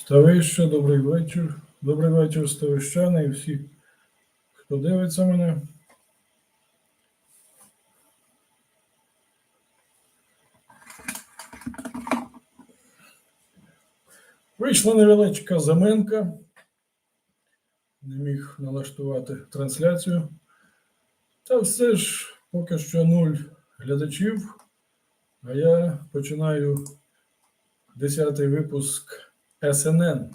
Ставище, добрий вечір. Добрий вечір, ставищани і всі, хто дивиться мене. Вийшла невеличка заминка. Не міг налаштувати трансляцію. Та все ж поки що нуль глядачів. А я починаю 10-й випуск СНН.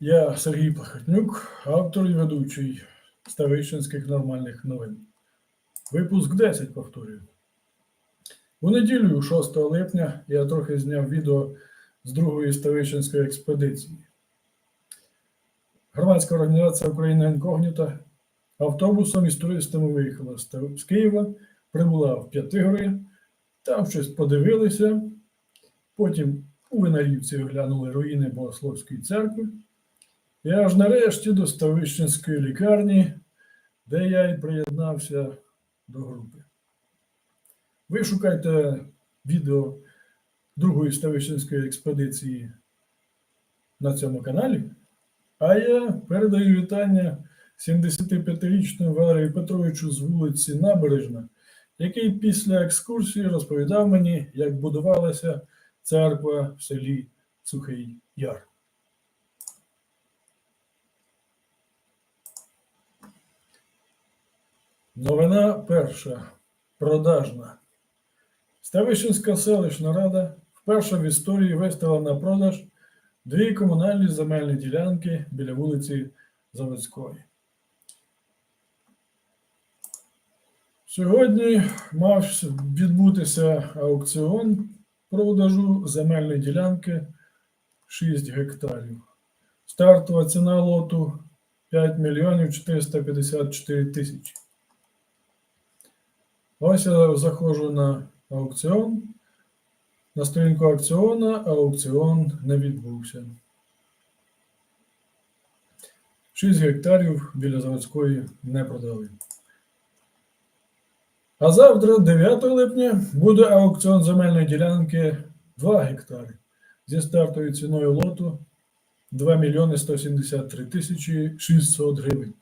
Я Сергій Плахотнюк, автор і ведучий Ставищенських нормальних новин. Випуск 10 повторюю. У неділю, 6 липня, я трохи зняв відео з другої Ставищенської експедиції. Громадська організація Україна Інкогніта автобусом із туристами виїхала з Києва, прибула в П'ятигори, там щось подивилися. Потім у Винарівці оглянули руїни Богословської церкви. І аж нарешті до Ставищенської лікарні, де я і приєднався до групи. Ви шукайте відео другої Ставищенської експедиції на цьому каналі. А я передаю вітання 75-річному Валерію Петровичу з вулиці Набережна, який після екскурсії розповідав мені, як будувалася церква в селі Сухий Яр. Новина перша. Продажна. Ставищенська селищна рада вперше в історії виставила на продаж дві комунальні земельні ділянки біля вулиці Заводської. Сьогодні мав відбутися аукціон продажу земельної ділянки 6 гектарів. Стартова ціна лоту 5 мільйонів 454 тисячі. Ось я заходжу на аукціон. На сторінку аукціона, аукціон не відбувся. 6 гектарів біля заводської не продали. А завтра, 9 липня, буде аукціон земельної ділянки 2 гектари зі стартовою ціною лоту 2 мільйони 173 тисячі 600 гривень.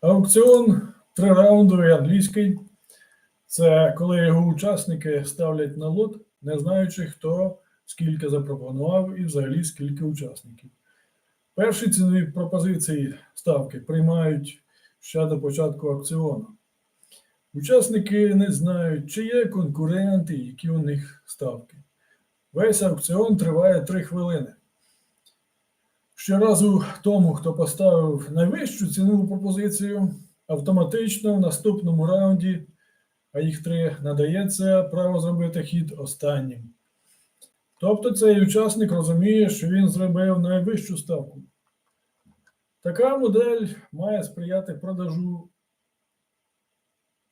Аукціон трираундовий англійський. Це коли його учасники ставлять на лот, не знаючи, хто скільки запропонував і взагалі скільки учасників. Перші цінові пропозиції ставки приймають ще до початку аукціону. Учасники не знають, чи є конкуренти, які у них ставки. Весь аукціон триває 3 хвилини. Щоразу тому, хто поставив найвищу цінову пропозицію, автоматично в наступному раунді, а їх три, надається право зробити хід останнім. Тобто цей учасник розуміє, що він зробив найвищу ставку. Така модель має сприяти продажу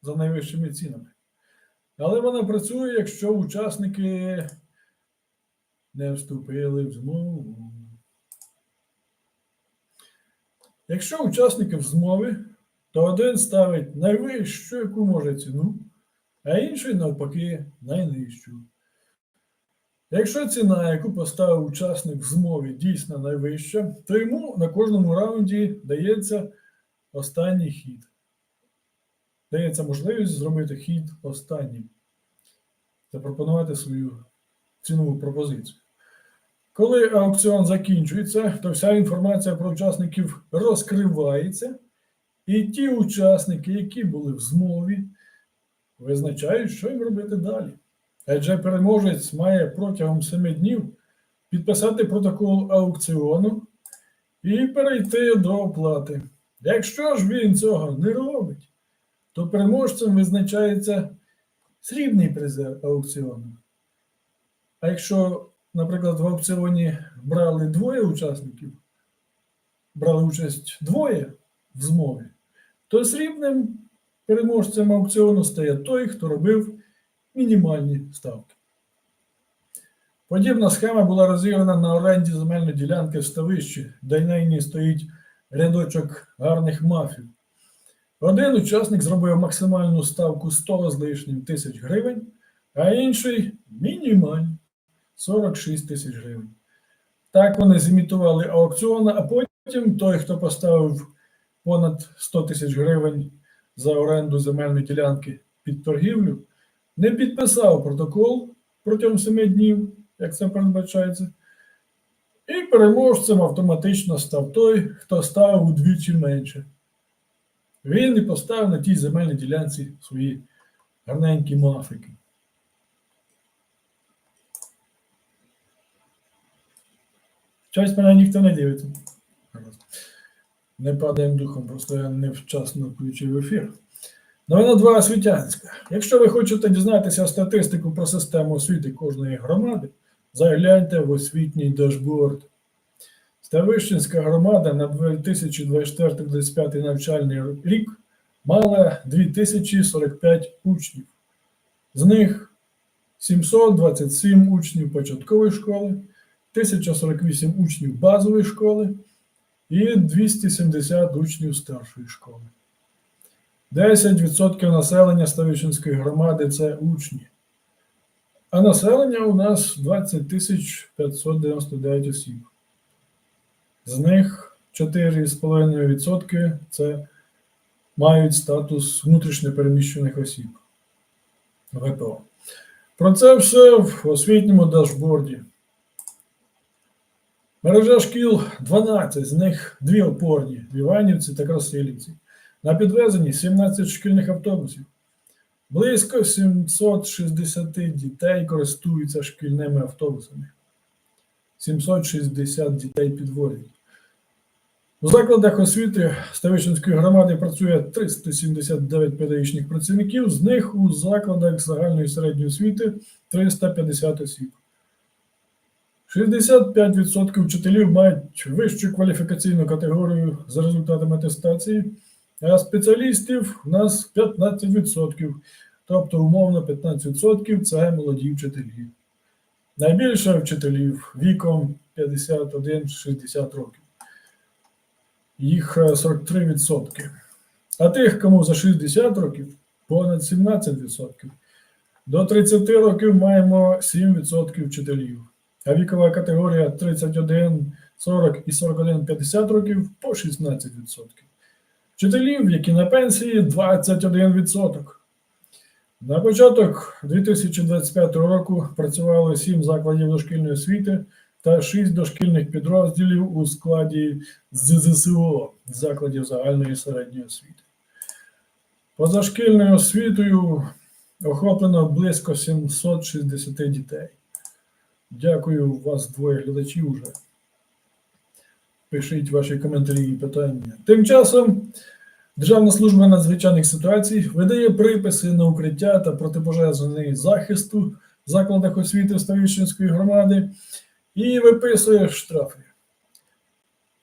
за найвищими цінами. Але вона працює, якщо учасники не вступили в змову. Якщо учасники в змові, то один ставить найвищу, яку може ціну, а інший навпаки найнижчу. Якщо ціна, яку поставив учасник в змові, дійсно найвища, то йому на кожному раунді дається останній хід. Дається можливість зробити хід останнім, запропонувати свою цінову пропозицію. Коли аукціон закінчується, то вся інформація про учасників розкривається, і ті учасники, які були в змові, визначають, що їм робити далі. Адже переможець має протягом 7 днів підписати протокол аукціону і перейти до оплати. Якщо ж він цього не робить, то переможцем визначається срібний призер аукціону. А якщо, наприклад, в аукціоні брали двоє учасників, брали участь двоє в змові, то срібним переможцем аукціону стає той, хто робив мінімальні ставки. Подібна схема була розіграна на оренді земельної ділянки в ставищі, де нині стоїть рядочок гарних мафів. Один учасник зробив максимальну ставку 100 з лишнім тисяч гривень, а інший мінімальний 46 тисяч гривень. Так вони зімітували аукціон, а потім той, хто поставив понад 100 тисяч гривень за оренду земельної ділянки під торгівлю, не підписав протокол протягом 7 днів, як це передбачається, і переможцем автоматично став той, хто ставив удвічі менше. Він і поставив на тій земельній ділянці свої гарненькі мафики. Щось мене ніхто не дивиться. Не падаємо духом, просто я невчасно включив ефір. Новина 2 освітянська. Якщо ви хочете дізнатися статистику про систему освіти кожної громади, загляньте в освітній дашборд. Ставищенська громада на 2024-2025 навчальний рік мала 2045 учнів. З них 727 учнів початкової школи, 1048 учнів базової школи і 270 учнів старшої школи. 10% населення Ставищенської громади це учні. А населення у нас 20 599 осіб. З них 4,5% це мають статус внутрішньопереміщених осіб. ВПО. Про це все в освітньому дашборді. Мережа шкіл 12, з них дві опорні Іванівці та Красилівці. На підвезенні 17 шкільних автобусів. Близько 760 дітей користуються шкільними автобусами. 760 дітей підвозять. У закладах освіти Ставищенської громади працює 379 педагогічних працівників, з них у закладах загальної середньої освіти 350 осіб. 65% вчителів мають вищу кваліфікаційну категорію за результатами атестації, а спеціалістів у нас 15%, тобто умовно 15% це молоді вчителі. Найбільше вчителів віком 51-60 років. Їх е, 43%. А тих, кому за 60 років, понад 17%. До 30 років маємо 7% вчителів а вікова категорія 31, 40 і 41, 50 років по 16%. Вчителів, які на пенсії 21%. На початок 2025 року працювали 7 закладів дошкільної освіти та 6 дошкільних підрозділів у складі ЗЗСО закладів загальної середньої освіти. Позашкільною освітою охоплено близько 760 дітей. Дякую, вас двоє глядачів уже. Пишіть ваші коментарі і питання. Тим часом Державна служба надзвичайних ситуацій видає приписи на укриття та протипожежний захисту в закладах освіти Ставищенської громади і виписує штрафи.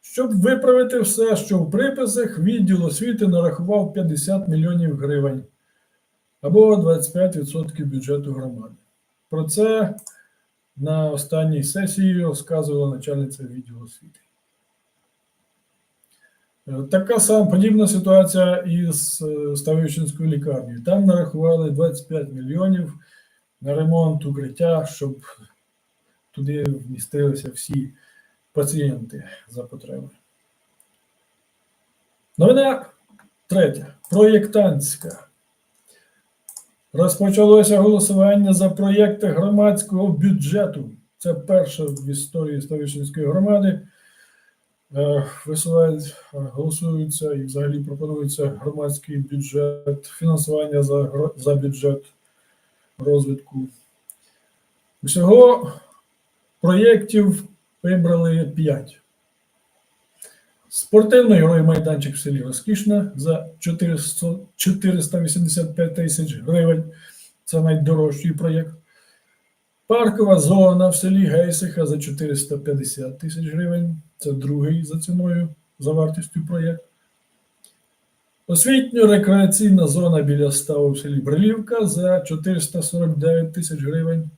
Щоб виправити все, що в приписах, відділ освіти нарахував 50 мільйонів гривень або 25% бюджету громади. Про це на останній сесії розказувала начальниця відділу освіти. Е, Така сама подібна ситуація із е, Ставищенською лікарнею. Там нарахували 25 мільйонів на ремонт укриття, щоб туди вмістилися всі пацієнти за потреби. Новина третя. Проєктантська. Розпочалося голосування за проєкти громадського бюджету. Це перше в історії Ставищенської громади. Е, Висувають, е, голосуються і взагалі пропонується громадський бюджет, фінансування за, за бюджет розвитку. Всього проєктів вибрали 5. Спортивний герой майданчик в селі Розкішна за 400, 485 тисяч гривень. Це найдорожчий проєкт. Паркова зона в селі Гейсиха за 450 тисяч гривень. Це другий за ціною, за вартістю проєкт. Освітньо-рекреаційна зона біля ставу в селі Брилівка за 449 тисяч гривень.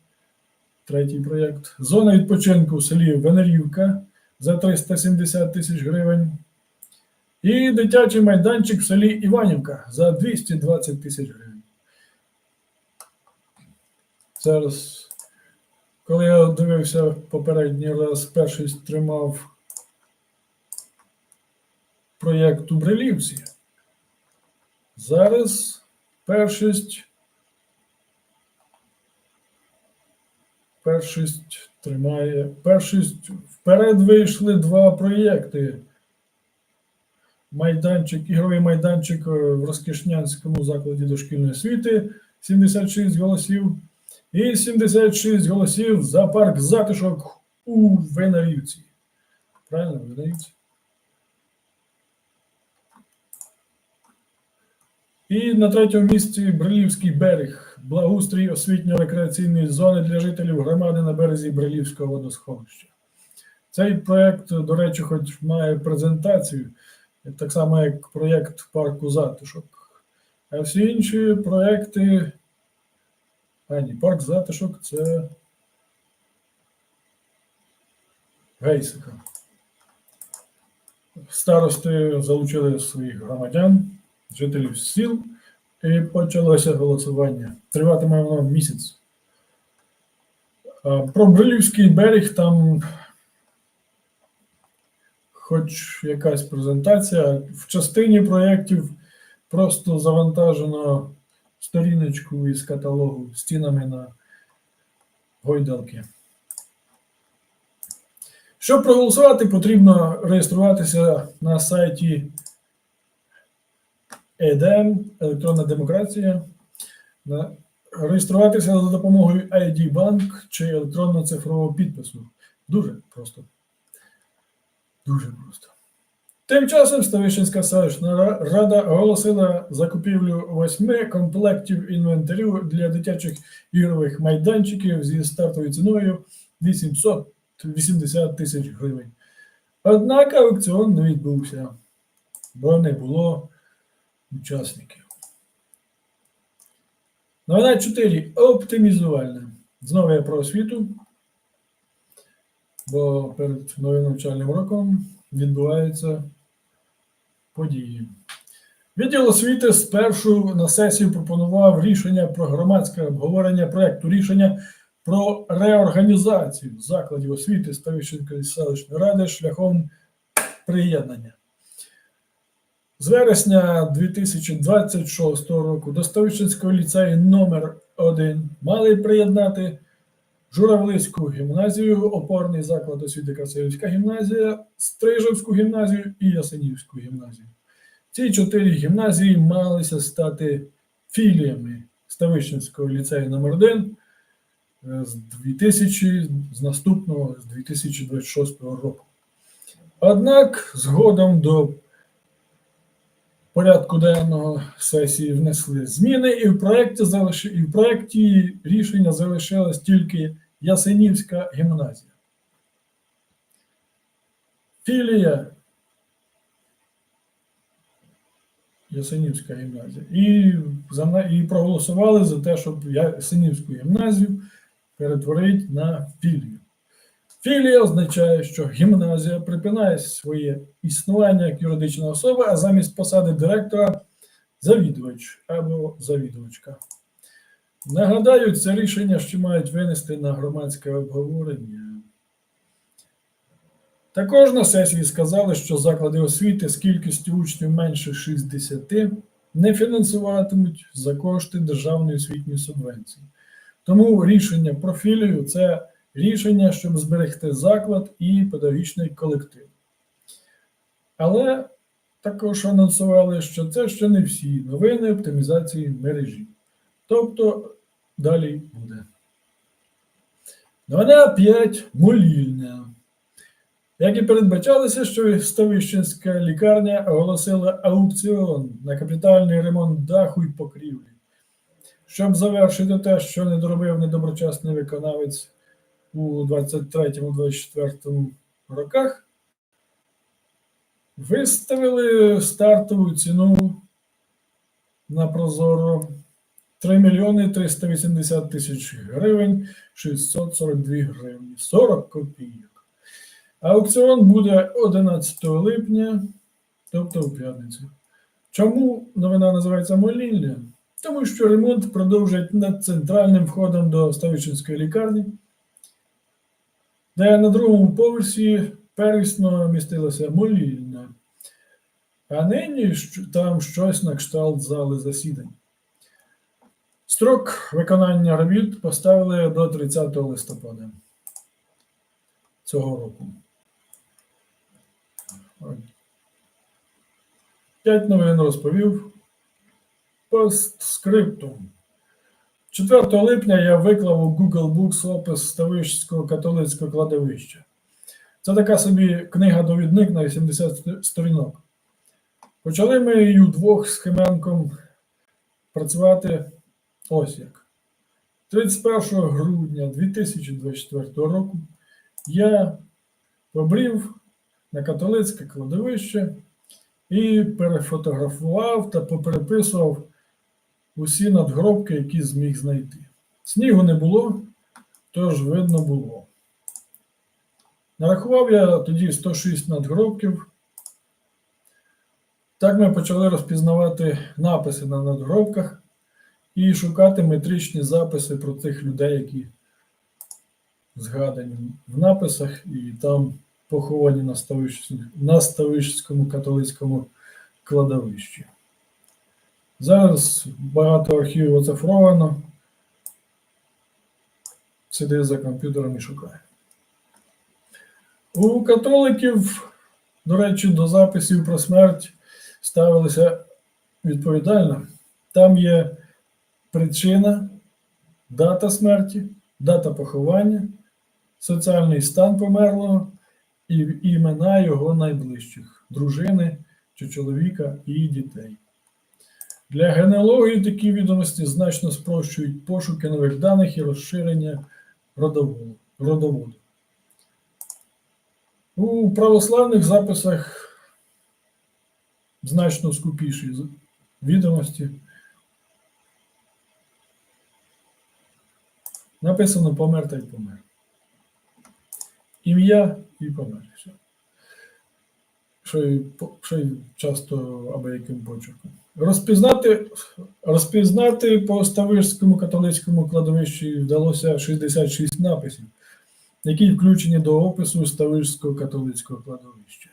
Третій проєкт. Зона відпочинку в селі Венерівка за 370 тисяч гривень. І дитячий майданчик в селі Іванівка за 220 тисяч гривень. Зараз, коли я дивився попередній раз, перший тримав проєкт у Брилівці. Зараз першість. Першість тримає. Першість вперед вийшли два проєкти. Майданчик, ігровий майданчик е, в Розкішнянському закладі дошкільної освіти 76 голосів. І 76 голосів за парк затишок у Винарівці. Правильно, Винарівці? І на третьому місці Брилівський берег, благоустрій освітньо-рекреаційної зони для жителів громади на березі Брилівського водосховища. Цей проєкт, до речі, хоч має презентацію, так само як проєкт парку затишок. А всі інші проєкти. А ні, парк затишок це Гейсика. Старости залучили своїх громадян, жителів сіл, і почалося голосування. Триватиме воно місяць. Про Брилівський берег там хоч якась презентація. В частині проєктів просто завантажено сторіночку із каталогу стінами на гойдалки. Щоб проголосувати, потрібно реєструватися на сайті ЕДМ, електронна демократія, реєструватися за допомогою ID Bank чи електронного цифрового підпису. Дуже просто. Дуже просто. Тим часом Ставищенська селищна рада оголосила закупівлю восьми комплектів інвентарю для дитячих ігрових майданчиків зі стартовою ціною 880 тисяч гривень. Однак аукціон не відбувся, бо не було учасників. Новина 4. Оптимізувальна. Знову я про освіту, бо перед новим навчальним роком відбуваються події. Відділ освіти спершу на сесію пропонував рішення про громадське обговорення проекту рішення про реорганізацію закладів освіти Ставищенської селищної ради шляхом приєднання. З вересня 2026 року до Ставищенського ліцею номер 1 мали приєднати Журавлицьку гімназію, опорний заклад освіти Красилівська гімназія, Стрижевську гімназію і Ясенівську гімназію. Ці чотири гімназії малися стати філіями Ставищенського ліцею номер 1 е, з 2000, з наступного, з 2026 року. Однак згодом до порядку денного сесії внесли зміни, і в проєкті, залиши, і в проєкті рішення залишилась тільки Ясенівська гімназія. Філія Ясенівська гімназія. І, за, і проголосували за те, щоб Ясенівську гімназію перетворити на філію. Філія означає, що гімназія припинає своє існування як юридична особа, а замість посади директора завідувач або завідувачка. Нагадаю, це рішення ще мають винести на громадське обговорення. Також на сесії сказали, що заклади освіти з кількістю учнів менше 60 не фінансуватимуть за кошти державної освітньої субвенції. Тому рішення про філію це рішення, щоб зберегти заклад і педагогічний колектив. Але також анонсували, що це ще не всі новини оптимізації мережі. Тобто далі буде. Новина 5. Молільня. Як і передбачалося, що Ставищенська лікарня оголосила аукціон на капітальний ремонт даху і покрівлі. Щоб завершити те, що не доробив недоброчесний виконавець у 23-24 роках, виставили стартову ціну на Прозоро 3 мільйони 380 тисяч гривень 642 гривні 40 копійок. Аукціон буде 11 липня, тобто у п'ятницю. Чому новина називається молілля? тому що ремонт продовжують над центральним входом до Ставичинської лікарні, де на другому поверсі первісно містилася молільня, а нині там щось на кшталт зали засідань. Строк виконання робіт поставили до 30 листопада цього року. П'ять новин розповів. Постскриптум. 4 липня я виклав у Google Books опис Ставищського католицького кладовища. Це така собі книга-довідник на 80 сторінок. Почали ми її удвох з Хименком працювати ось як. 31 грудня 2024 року я побрів на католицьке кладовище і перефотографував та попереписував усі надгробки, які зміг знайти. Снігу не було, тож видно було. Нарахував я тоді 106 надгробків. Так ми почали розпізнавати написи на надгробках і шукати метричні записи про тих людей, які згадані в написах, і там поховані на Ставищ- Ставищському католицькому кладовищі. Зараз багато архівів оцифровано. Сиди за комп'ютером і шукає. У католиків, до речі, до записів про смерть ставилися відповідально. Там є причина, дата смерті, дата поховання, соціальний стан померлого і імена його найближчих дружини чи чоловіка і дітей. Для генеалогії такі відомості значно спрощують пошуки нових даних і розширення родоводу. У православних записах значно скупіші відомості. Написано помер та й помер. Ім'я і помер. Що й часто або яким почерком. Розпізнати, розпізнати по Ставижському католицькому кладовищі вдалося 66 написів, які включені до опису Ставижського католицького кладовища.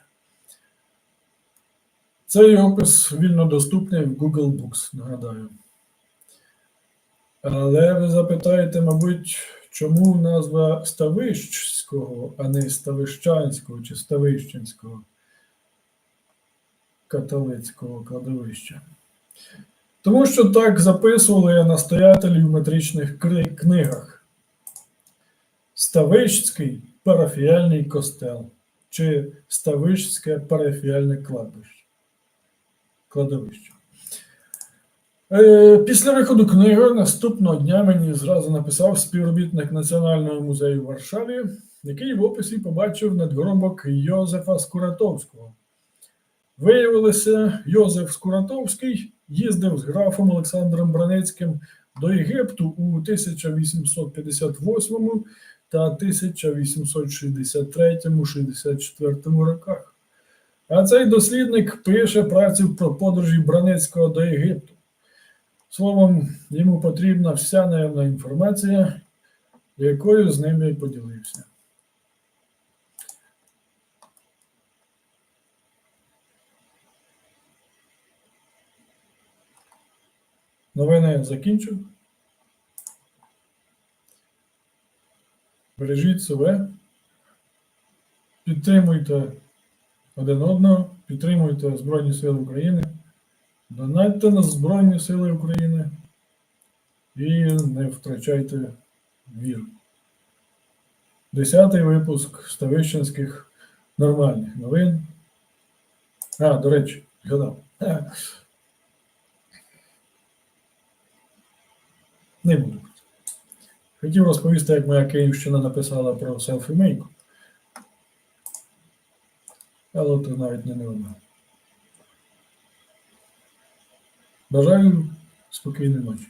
Цей опис вільно доступний в Google Books, нагадаю. Але ви запитаєте, мабуть, чому назва Ставищського, а не Ставищанського чи Ставищенського католицького кладовища? Тому що так записували настоятелі в метричних книгах. Ставищський парафіяльний костел чи Ставищське парафіяльне кладбище. кладовище. Е, Після виходу книги наступного дня мені зразу написав співробітник Національного музею в Варшаві, який в описі побачив надгробок Йозефа Скуратовського. Виявилося, Йозеф Скуратовський їздив з графом Олександром Бранецьким до Єгипту у 1858 та 1863-64 роках. А цей дослідник пише працю про подорожі Бранецького до Єгипту. Словом, йому потрібна вся наявна інформація, якою з ними поділився. Новини закінчив. Бережіть себе, підтримуйте один одного, підтримуйте Збройні Сили України, донатьте на Збройні Сили України і не втрачайте віру. Десятий випуск Ставищенських нормальних новин. А, до речі, згадав. Не буду. Хотів розповісти, як моя Київщина написала про селфі-мейку. Але то навіть не вона. Бажаю спокійної ночі.